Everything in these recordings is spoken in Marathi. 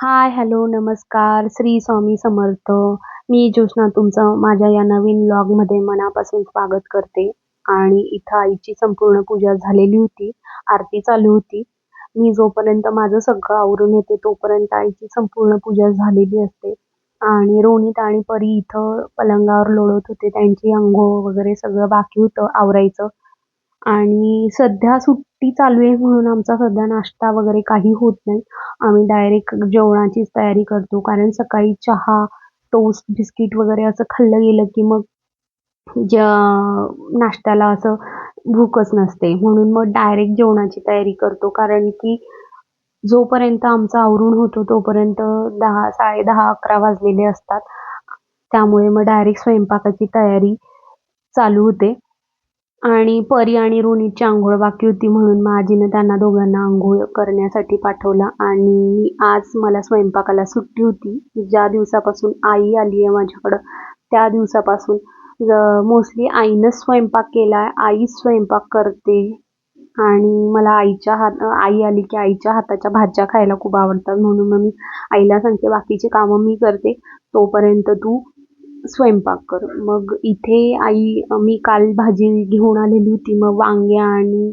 हाय, हॅलो, नमस्कार. श्री स्वामी समर्थ. मी ज्योत्ना तुमचं माझ्या या नवीन ब्लॉगमध्ये मनापासून स्वागत करते आणि इथं आईची संपूर्ण पूजा झालेली होती. आरती चालू होती. मी जोपर्यंत माझं सगळं आवरून येते तोपर्यंत आईची संपूर्ण पूजा झालेली असते आणि रोनित आणि परी इथं पलंगावर लोळत होते. त्यांची अंघोळ वगैरे सगळं बाकी होतं आवरायचं आणि सध्या सुट्टी चालू आहे म्हणून आमचा सध्या नाश्ता वगैरे काही होत नाही. आम्ही डायरेक्ट जेवणाचीच तयारी करतो कारण सकाळी चहा, टोस्ट, बिस्किट वगैरे असं खाल्लं गेलं की मग ज्या नाश्त्याला असं भूकच नसते. म्हणून मग डायरेक्ट जेवणाची तयारी करतो कारण की जोपर्यंत आमचा आवरून होतो तोपर्यंत दहा साडे दहा अकरा वाजलेले असतात. त्यामुळे मग डायरेक्ट स्वयंपाकाची तयारी चालू होते. आणि परी आणि रोनितची आंघोळ बाकी होती म्हणून मग आजीनं त्यांना दोघांना आंघोळ करण्यासाठी पाठवलं आणि आज मला स्वयंपाकाला सुट्टी होती. ज्या दिवसापासून आई आली आहे माझ्याकडं त्या दिवसापासून मोस्टली आईनंच स्वयंपाक केला आहे. आईच स्वयंपाक करते आणि मला आईच्या हात आई आली की आईच्या हाताच्या भाज्या खायला खूप आवडतात म्हणून मग मी आईला सांगते बाकीची कामं मी करते तोपर्यंत तू स्वयंपाक कर. मग इथे आई मी काल भाजी घेऊन आलेली होती मग वांगे आणि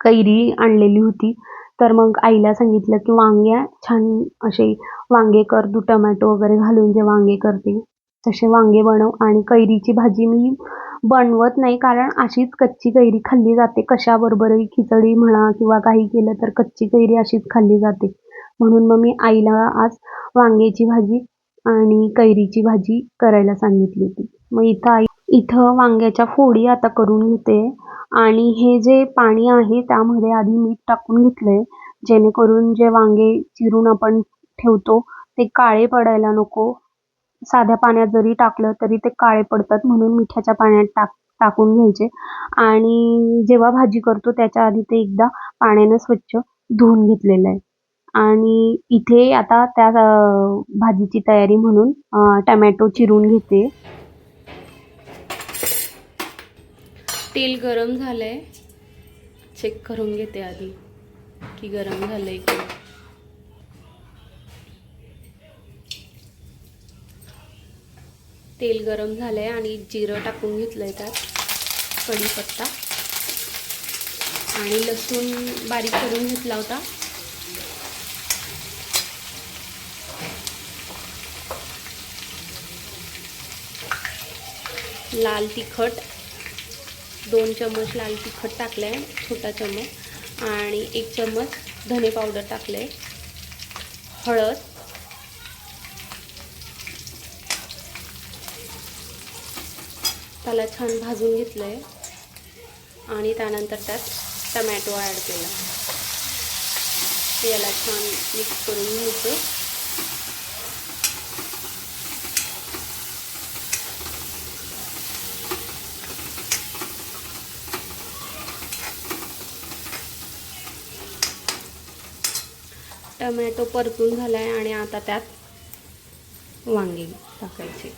कैरी आणलेली होती. तर मग आईला सांगितलं की वांग्या छान असे वांगे कर तू टोमॅटो वगैरे घालून जे वांगे करते तसे वांगे बनव आणि कैरीची भाजी मी बनवत नाही कारण अशीच कच्ची कैरी खाल्ली जाते कशाबरोबरही खिचडी म्हणा किंवा काही केलं तर कच्ची कैरी अशीच खाल्ली जाते. म्हणून मग मी आईला आज वांग्याची भाजी आणि कैरीची भाजी करायला सांगितली होती. मग इथं आई इथं वांग्याच्या फोडी आता करून घेते आणि हे जे पाणी आहे त्यामध्ये आधी मीठ टाकून घेतलंय जेणेकरून जे वांगे चिरून आपण ठेवतो ते काळे पडायला नको. साध्या पाण्यात जरी टाकलं तरी ते काळे पडतात म्हणून मिठाच्या पाण्यात टाक टाकून घ्यायचे आणि जेव्हा भाजी करतो त्याच्या आधी ते एकदा पाण्यानं स्वच्छ धुवून घेतलेलं आहे. आणि इथे आता त्या भाजीची तयारी म्हणून टोमॅटो चिरून घेते. तेल गरम झालंय. चेक करून घेते आधी की गरम झालंय की तेल गरम झालंय आणि जिरं टाकून घेतलंय त्यात कढीपत्ता. आणि लसूण बारीक करून घेतला होता. लाल तिखट दोन चम्मच लाल तिखट टाकलं आहे छोटा चम्मच आणि एक चम्मच धने पावडर टाकलं आहे हळद त्याला छान भाजून घेतलं आहे आणि त्यानंतर त्यात टमॅटो ॲड केला. याला छान मिक्स करून घ्यायचं टमॅटो परतून झाला आहे आणि आता त्यात वांगे टाकायचे.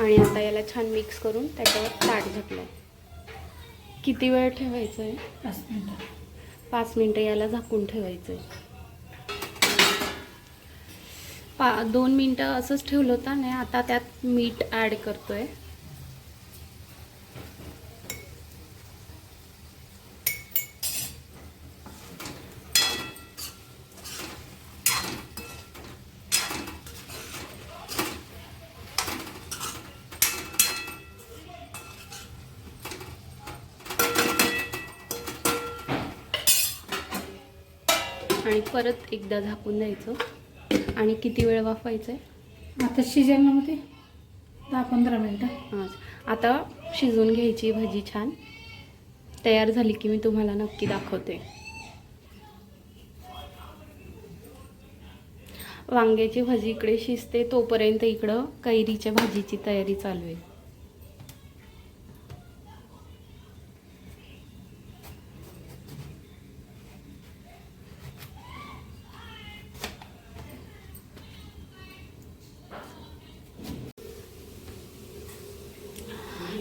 आणि आता याला छान मिक्स करून त्याच्यावर ताट झाकलं किती वेळ ठेवायचं आहे पाच मिनिटं. पाच मिनटं याला झाकून ठेवायचं आहे पा दोन मिनटं असंच ठेवलं होतं नाही आता त्यात मीठ ॲड करतोय. आणि परत एकदा झाकून द्यायचं. आणि किती वेळ वाफवायचं आहे आता शिजेल ना मग दहा पंधरा मिनटं. हां. आता शिजून घ्यायची भाजी छान. तयार झाली की मी तुम्हाला नक्की दाखवते. वांग्याची भाजी इकडे शिजते तोपर्यंत इकडं कैरीच्या भाजीची तयारी चालू आहे.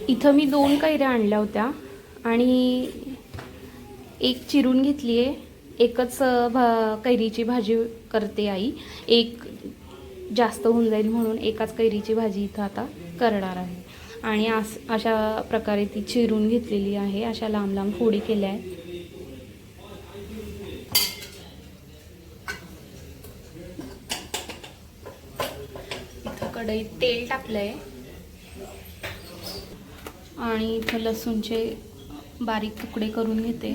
इथं मी दोन कैऱ्या आणल्या होत्या आणि एक चिरून घेतली आहे. एकच भा कैरीची भाजी करते आई. एक जास्त होऊन जाईल म्हणून एकाच कैरीची भाजी इथं आता करणार आहे. आणि आस अशा प्रकारे ती चिरून घेतलेली आहे. अशा लांब लांब फोडी केल्या आहेत. इथं कढईत तेल टाकलं आहे आणि इथं लसूणचे बारीक तुकडे करून घेते.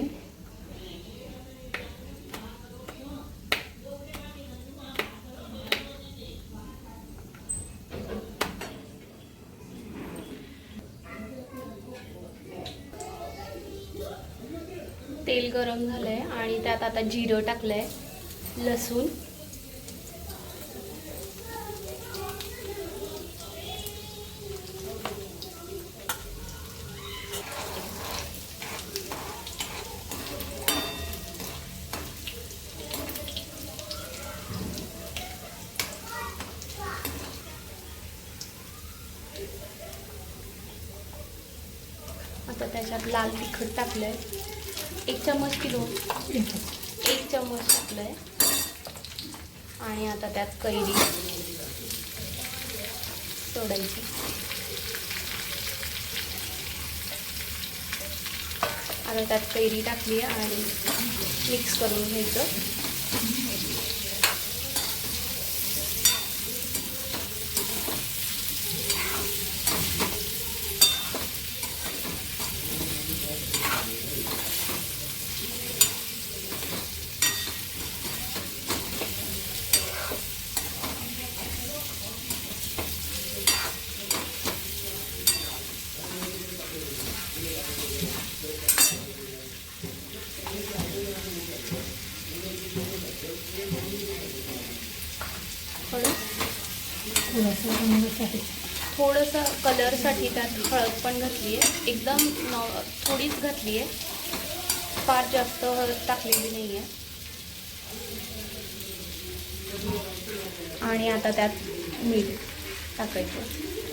तेल गरम झालंय आणि त्यात आता जिरं टाकलंय लसूण आता त्याच्यात टाकलं आहे एक चम्मच किलो. एक चम्मच आहे आणि आता त्यात कैरी. सोडायची. आता त्यात कैरी टाकली आणि मिक्स करून घ्यायचं थोडं थोडंसं कलरसाठी त्यात हळद पण घातली आहे. एकदम नॉ थोडीच घातली आहे. फार जास्त हळद टाकलेली नाही आहे आणि आता त्यात मीठ टाकायचं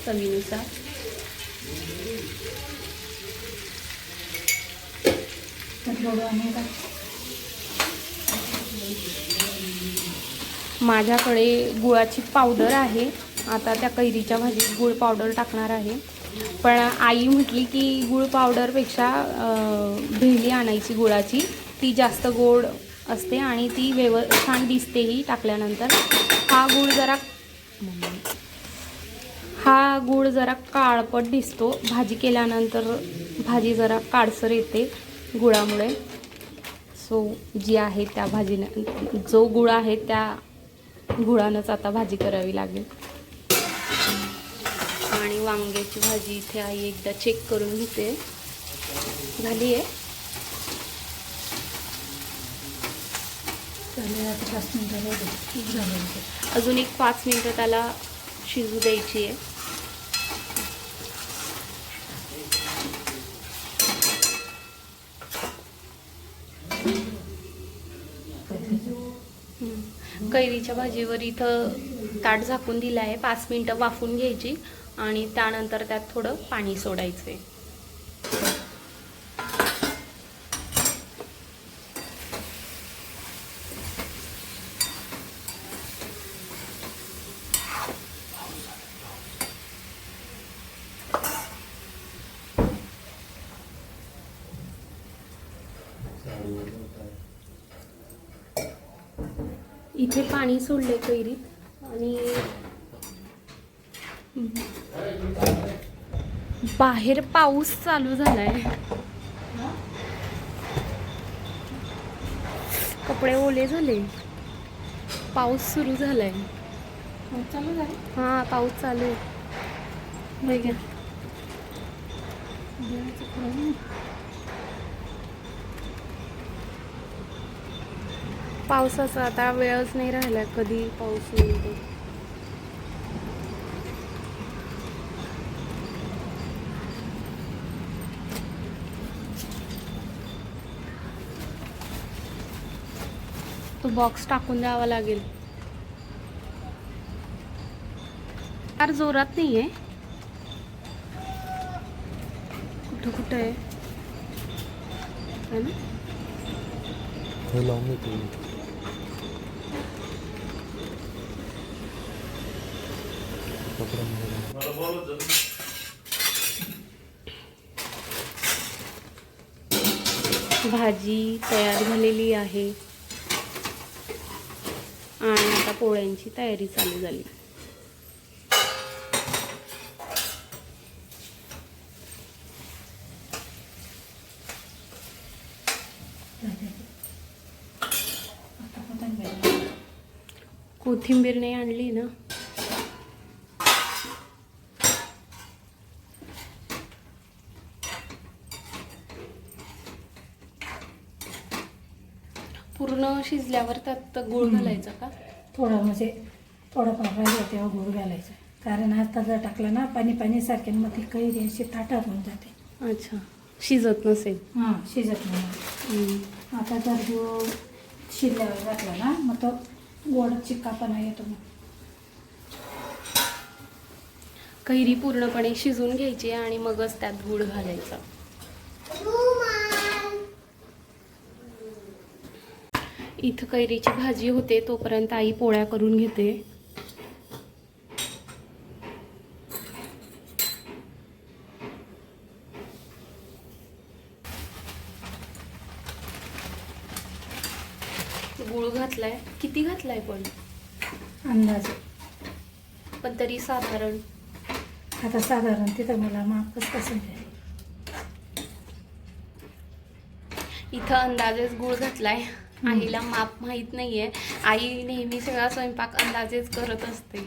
चवीनुसार. माझ्याकडे गुळाची पावडर आहे. आता त्या कैरीच्या भाजीत गुळ पावडर टाकणार आहे. पण आई म्हटली की गुळ पावडरपेक्षा भेंडी भेली आणायची गुळाची. ती जास्त गोड असते आणि ती व्यव छान दिसतेही टाकल्यानंतर. हा गुळ जरा हा गुळ जरा काळपट दिसतो. भाजी केल्यानंतर भाजी जरा काळसर येते गुळामुळे. सो जी आहे त्या भाजीनं जो गुळ आहे त्या गुळानंच आता भाजी करावी लागेल. वांग्याची भाजी इथे आई एकदा चेक करून घेते. झाली आहे. अजून एक पाच मिनटं त्याला शिजू द्यायची आहे. कैरीच्या भाजीवर इथं ताट झाकून दिलं आहे पाच मिनटं वाफून घ्यायची. आणि त्यानंतर त्यात थोडं पाणी सोडायचं आहे इथे पाणी सोडले कैरीत आणि बाहेर पाऊस चालू झालाय. कपडे ओले झाले. पाऊस सुरू झालाय. हा पाऊस चालू आहे. पावसाचा आता वेळच नाही राहिला कधी पाऊस येईल ते बॉक्स टाकून द्यावा लागेल. फार जोरात नाही आहे कुठं कुठं आहे? है ना? हे भाजी तयार झालेली आहे. आणि आता पोळ्यांची तयारी चालू झाली. कोथिंबीर नाही आणली ना. पूर्ण शिजल्यावर त्यात गुळ घालायचा का? थोडं म्हणजे थोडं राहिलं तेव्हा गुळ घालायचं. कारण आता जर टाकलं ना पाणी पाणी सारखे मग ती कैरी अशी ताटात होऊन जाते. अच्छा. शिजत नसेल. हां शिजत नाही. आता जर गुळ शिजल्यावर घातला ना मग तो गोड चिक्कापणा येतो मग. कैरी पूर्णपणे शिजून घ्यायची आणि मगच त्यात गुळ घालायचा. इथं कैरीची भाजी होते तोपर्यंत आई पोळ्या करून घेते. गुळ घातलाय. किती घातलाय पण? अंदाजे. पण तरी साधारण. आता साधारण तिथं मला मापच कसं आहे. इथं अंदाजेच गुळ घातलाय. आईला माप माहीत नाहीये. आई नेहमी सगळा स्वयंपाक अंदाजेच करत असते.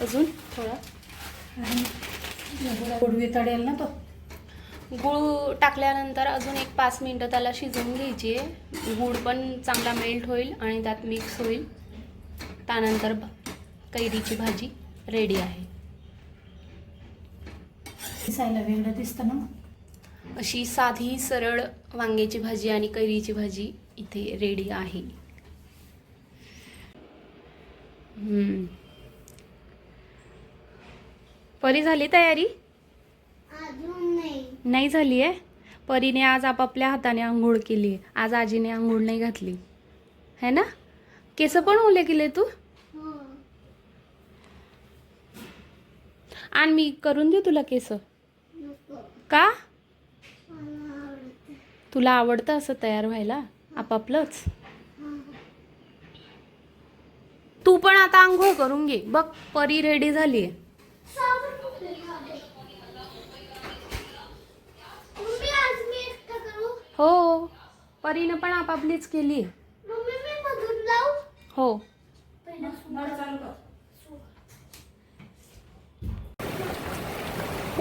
अजून थोडा? गोडवी तडेल ना तो? गूळ टाकल्यानंतर अजून एक पाच मिनटं त्याला शिजवून घ्यायची आहे. गूळ पण चांगला मेल्ट होईल आणि त्यात मिक्स होईल. त्यानंतर कैरीची भाजी. रेडी आहे. दिसायला वेगळं दिसतं ना? अशी साधी सरळ वांग्याची भाजी आणि कैरीची भाजी इथे रेडी आहे. हम्म. परी झाली तयारी? नाही झाली आहे? परीने आज आपापल्या हाताने आंघोळ केली आहे. आज आजीने आंघोळ नाही घातली. है ना? केस पण ओले केले तू? आणि मी करून देऊ तुला केस. का? तुला आवडतं असं तयार व्हायला? आपापलंच? तू पण आता आंघोळ करून घे. बघ परी रेडी झाली आहे हो. परीनं पण आपापलीच केली हो.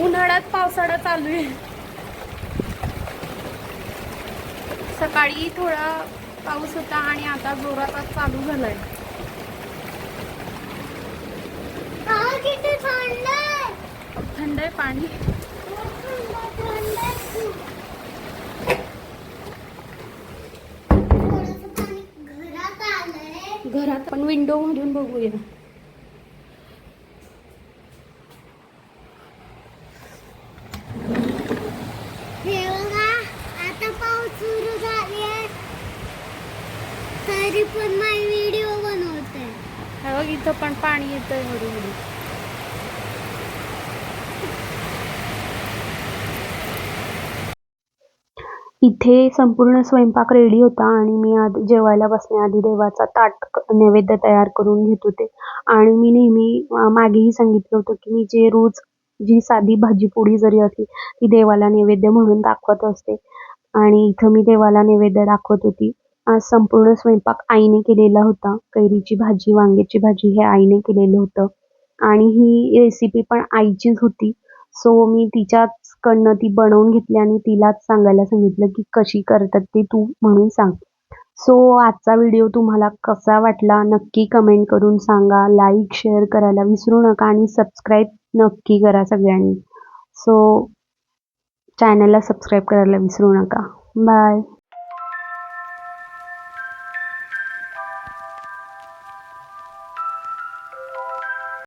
उन्हाळ्यात पावसाळा चालू आहे. सकाळी थोडा पाऊस होता आणि आता जोरातच चालू झालाय. थंड आहे थंड आहे पाणी. घरात पण विंडो मधून बघूया हे बघा आता पाऊस सुरू झाली आहे तरी पण माझी व्हिडिओ बनवते हे बघ इथं पण पाणी येतंय हळूहळू इथे संपूर्ण स्वयंपाक रेडी होता आणि मी आधी जेवायला बसण्याआधी देवाचा ताट नैवेद्य तयार करून घेत होते. आणि मी नेहमी मागेही सांगितलं होतं की मी जे रोज जी साधी भाजी पोळी जरी असली ती देवाला नैवेद्य म्हणून दाखवत असते. आणि इथं मी देवाला नैवेद्य दाखवत होती. आज संपूर्ण स्वयंपाक आईने केलेला होता. कैरीची भाजी वांग्याची भाजी हे आईने केलेलं होतं. आणि ही रेसिपी पण आईचीच होती. सो मी कडनं ती बनवून घेतली आणि तिलाच सांगायला सांगितलं की कशी करतात ती तू म्हणून सांग. सो आजचा व्हिडिओ तुम्हाला कसा वाटला नक्की कमेंट करून सांगा. लाईक शेअर करायला विसरू नका आणि सबस्क्राईब नक्की करा सगळ्यांनी. सो चॅनलला सबस्क्राईब करायला विसरू नका. बाय